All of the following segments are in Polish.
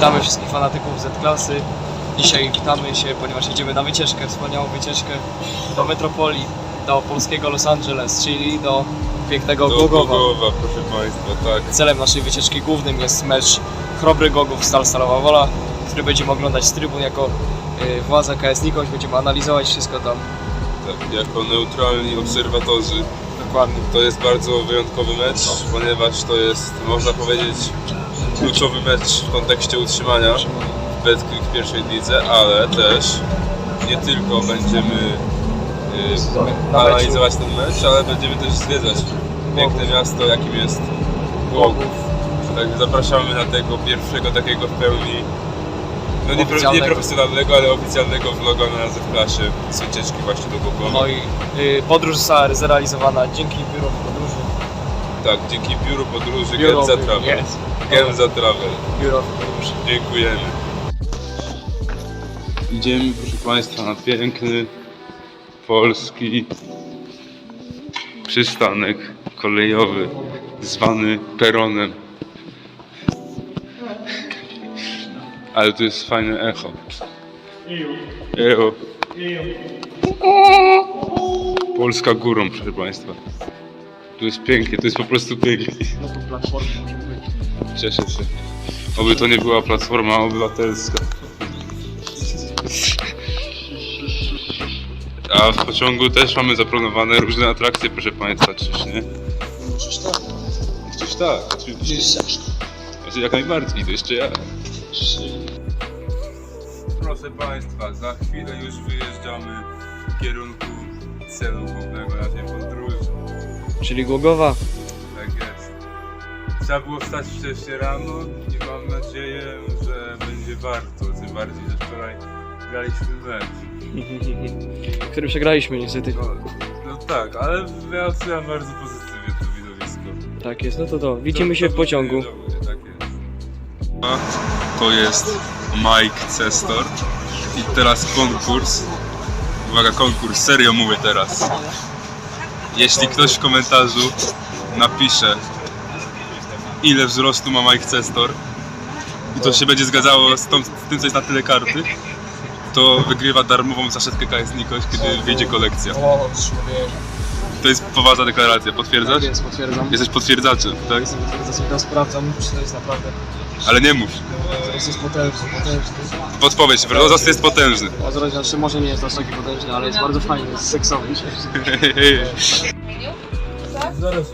Witamy wszystkich fanatyków Z-klasy. Dzisiaj witamy się, ponieważ jedziemy na wycieczkę, wspaniałą wycieczkę do metropolii, do polskiego Los Angeles, czyli do pięknego Do Głogowa. Głogowa, proszę Państwa, tak. Celem naszej wycieczki głównym jest mecz Chrobry Gogów Stal Stalowa Wola, który będziemy oglądać z trybun jako y, władza KS Nikoś. Będziemy analizować wszystko tam tak. Jako neutralni obserwatorzy. dokładnie. To jest bardzo wyjątkowy mecz, ponieważ to jest, można powiedzieć, kluczowy mecz w kontekście utrzymania Betclick w pierwszej lidze, ale też nie tylko będziemy y, analizować ten mecz, ale będziemy też zwiedzać piękne miasto, jakim jest Głogów. Także zapraszamy na tego pierwszego takiego w pełni no nie, pro, nie profesjonalnego, ale oficjalnego vloga na Z-klasie z wycieczki właśnie do Głogowa. No i y, podróż została zrealizowana dzięki podróży. Tak, dzięki biuru podróży Biuro Genza Travel. Yes. Genza Travel. Biuro podróży. Dziękujemy. Idziemy, proszę Państwa, na piękny polski przystanek kolejowy zwany peronem. Ale tu jest fajne echo. Ejo. Polska górą, proszę Państwa. Tu jest pięknie, to jest po prostu pięknie. No to platforma może być. Cieszę się. Oby to nie była platforma obywatelska. A w pociągu też mamy zaplanowane różne atrakcje, proszę Państwa, czyż nie? Przecież tak. Czyż tak, oczywiście. Znaczy, jak najbardziej, to jeszcze ja. Proszę Państwa, za chwilę już wyjeżdżamy w kierunku celu głównego naszej podróży. Czyli Głogowa. Tak jest. Trzeba było wstać wcześniej rano i mam nadzieję, że będzie warto. Tym bardziej, że wczoraj graliśmy mecz. Który przegraliśmy niestety. No, no tak, ale ja oceniam bardzo pozytywnie to widowisko. Tak jest, no to to. Widzimy To- się to w pociągu. Tak jest. To jest Mike Cestor. I teraz konkurs. Uwaga, konkurs, serio mówię teraz. Jeśli ktoś w komentarzu napisze, ile wzrostu ma Mike Cestor i to się będzie zgadzało z, tą, z tym, co jest na tyle karty, to wygrywa darmową saszetkę KS Nikoś, kiedy wyjdzie kolekcja. O, człowiek. To jest poważna deklaracja, potwierdzasz? Jest, potwierdzam. Jesteś potwierdzaczem, tak? Jestem potwierdzaczem, teraz sprawdzam, czy to jest naprawdę. Ale nie mów. To jest potężny, potężny. Podpowiedź, Rozast jest potężny. Znaczy może nie jest aż taki potężny, ale jest bardzo fajny, jest seksowy. Zaraz,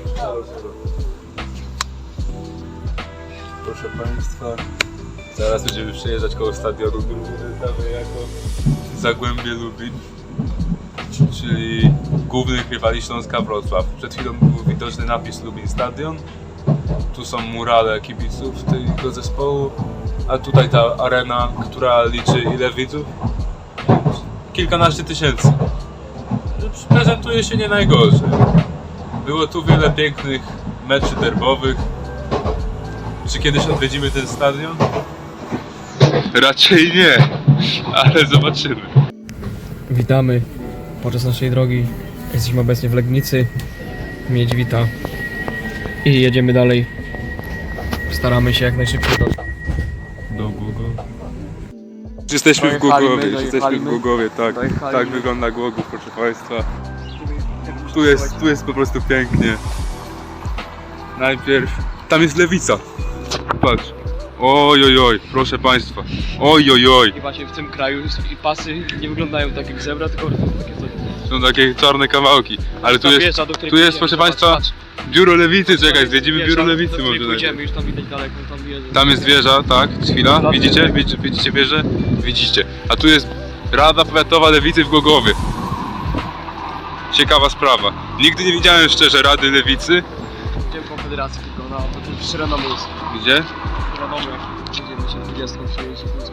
Proszę Państwa, zaraz będziemy przejeżdżać koło stadionu, znamy jako Zagłębie Lubin, czyli główny rywali Śląska Wrocław. Przed chwilą był widoczny napis Lubin Stadion. Tu są murale kibiców tego zespołu, a tutaj ta arena, która liczy ile widzów? Kilkanaście tysięcy. Prezentuje się nie najgorzej. Było tu wiele pięknych meczy derbowych. Czy kiedyś odwiedzimy ten stadion? Raczej nie, ale zobaczymy. Witamy podczas naszej drogi. Jesteśmy obecnie w Legnicy, Miedźwita i jedziemy dalej. Staramy się jak najszybciej dotrzeć. Do Głogowa. Jesteśmy w Dojechaliśmy, Głogowie, jesteśmy w dojechaliśmy. Głogowie, tak. Dojechaliśmy. Tak wygląda Głogów, proszę Państwa. Tu jest, tu jest po prostu pięknie. Najpierw, tam jest lewica. Patrz. Oj, oj, oj, proszę Państwa. Oj, oj, oj. I właśnie w tym kraju i pasy nie wyglądają tak jak zebra, tylko takie. Są takie czarne kawałki. Ale tu jest, tu jest, proszę Państwa, biuro lewicy. Czekaj, zwiedzimy biuro lewicy może. pójdziemy, już tam widać daleko, tam wieżę. Tam jest wieża, tak? Chwila, widzicie? Widzicie, widzicie wieżę? Widzicie. A tu jest Rada Powiatowa Lewicy w Głogowie. Ciekawa sprawa. Nigdy nie widziałem szczerze Rady Lewicy. Idziemy Konfederacji tylko, no, tu już renomy jest. Gdzie? Renomy, będziemy się 20 przyjeździć, to jest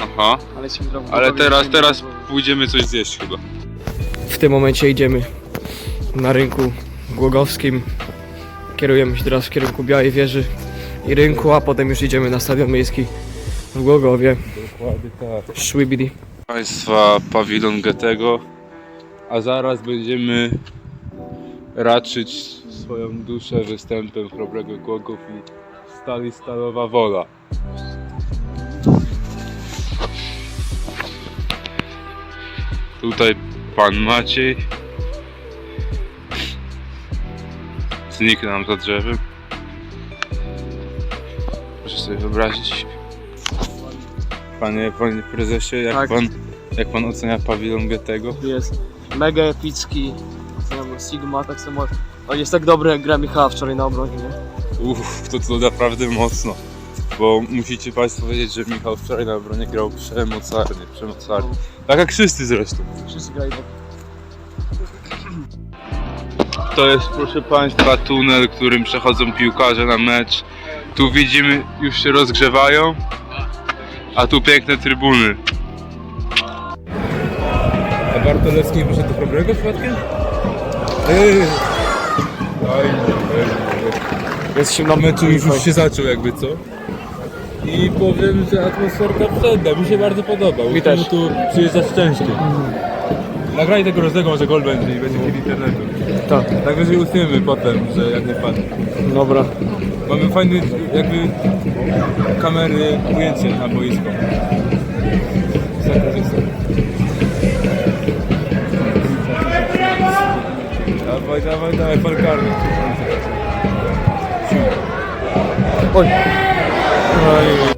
Aha. Ale jesteśmy. Ale teraz, teraz pójdziemy coś zjeść chyba w tym momencie idziemy na rynku głogowskim. Kierujemy się teraz w kierunku Białej Wieży i rynku, a potem już idziemy na stadion miejski w Głogowie. Dokładnie tak. Szwibidi. Państwa pawilon Getego, a zaraz będziemy raczyć swoją duszę występem Chrobrego Głogów i Stali Stalowa Wola. Tutaj pan Maciej. Znikł nam za drzewem. Proszę sobie wyobrazić. Panie, panie prezesie, jak, Tak. pan, jak pan ocenia pawilon Goethego? Jest mega epicki. Tam Sigma tak samo. On jest tak dobry jak gra Michała wczoraj na obronie, nie? Uff, to to naprawdę mocno. Bo musicie Państwo wiedzieć, że Michał wczoraj na obronie grał przemocarnie, przemocarnie. Tak jak wszyscy zresztą. Wszyscy tak. To jest, proszę Państwa, tunel, którym przechodzą piłkarze na mecz. Tu widzimy, już się rozgrzewają, a tu piękne trybuny. A Bartolewski wyszedł do dobrego przypadkiem? Ej! Jesteśmy na meczu już, już się zaczął jakby, co? I powiem, że atmosferka przednia, mi się bardzo podoba. Mi też. tu przyjeżdża szczęście. Nagraj tego rozdego, może gol będzie i będzie hit internetu. Tak, Tak będzie utniemy potem, że jak nie padnie. dobra. Mamy fajny jakby kamery, ujęcie na boisko. Zakorzystam. Dawaj, dawaj, dawaj, falkarny. Oj. Oj.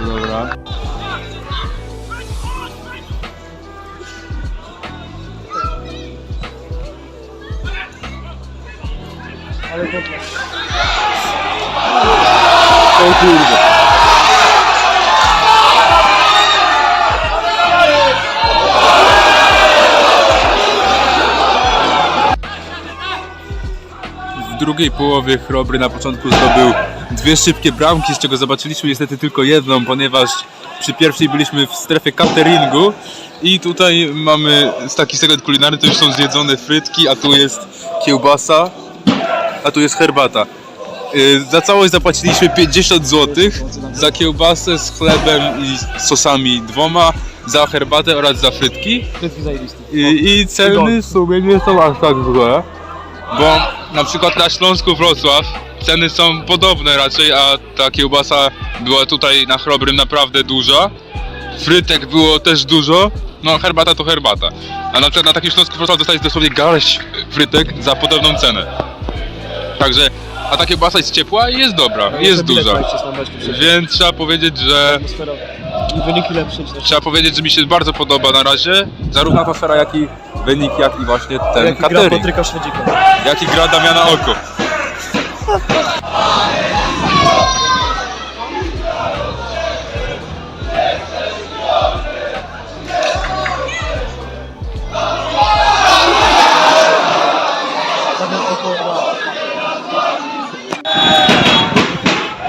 Dobra. Ale dobra. O kurde. Drugiej połowie Chrobry na początku zdobył dwie szybkie bramki, z czego zobaczyliśmy niestety tylko jedną, ponieważ przy pierwszej byliśmy w strefie cateringu i tutaj mamy taki segment kulinarny, to już są zjedzone frytki, a tu jest kiełbasa, a tu jest herbata. Y, Za całość zapłaciliśmy 50 zł, za kiełbasę z chlebem i sosami dwoma, za herbatę oraz za frytki. I, i ceny w sumie nie są aż tak złe, bo na przykład na Śląsku Wrocław ceny są podobne raczej, a ta kiełbasa była tutaj na Chrobrym naprawdę duża. Frytek było też dużo, no herbata to herbata. A na przykład na takim Śląsku Wrocław dostajesz dosłownie garść frytek za podobną cenę. Także, a ta kiełbasa jest ciepła i jest dobra, jest duża. Więc trzeba powiedzieć, że wyniki lepsze. Trzeba powiedzieć, że mi się bardzo podoba na razie, zarówno atmosfera, jak i wynik, jak i właśnie ten Jak gra catering. Patryka Szwedzika. Jak i gra Damiana Oko.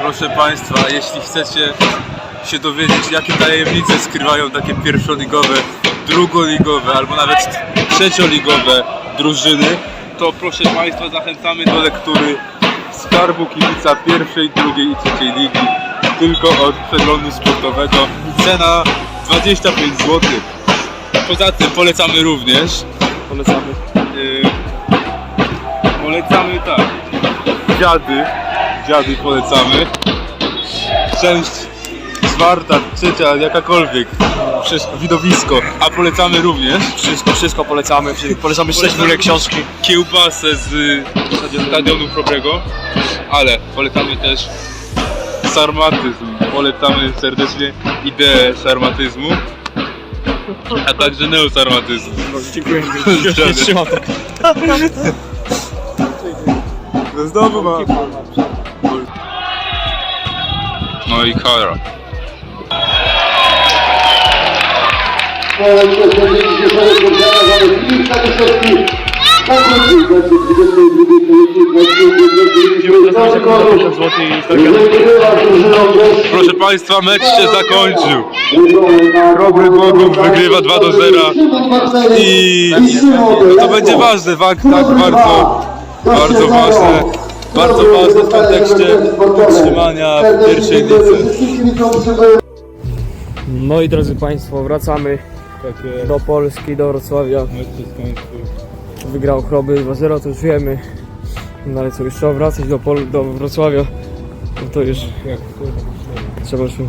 Proszę Państwa, jeśli chcecie się dowiedzieć, jakie tajemnice skrywają takie pierwszoligowe, drugoligowe albo nawet trzecioligowe drużyny, to proszę Państwa zachęcamy do lektury Skarbu Kibica pierwszej, drugiej i trzeciej ligi tylko od przeglądu sportowego. Cena 25 zł. Poza tym polecamy również Polecamy. Yy, polecamy tak. Dziady. Dziady polecamy. Część czwarta, trzecia, jakakolwiek. Wszystko, widowisko. A polecamy również Wszystko, wszystko polecamy. Polecamy szczególnie książki. kiełbasę z stadionu Chrobrego. Ale polecamy też sarmatyzm. Polecamy serdecznie ideę sarmatyzmu. A także neosarmatyzm. Dziękuję. Nie trzymam tak. No znowu ma. No i Kara. Ale to jest będzie się spodziana, ale Filip Staniszewski powrócił do 22 Proszę Państwa, mecz się zakończył. Robry Bogów wygrywa 2 do 0 i to będzie ważne, tak, tak bardzo, bardzo ważne, bardzo ważne w kontekście utrzymania pierwszej lidze. No i drodzy Państwo, wracamy do Polski, do Wrocławia. wygrał Chroby 2-0, to już wiemy. No ale co, już trzeba wracać do, Pol- do Wrocławia. No to już trzeba się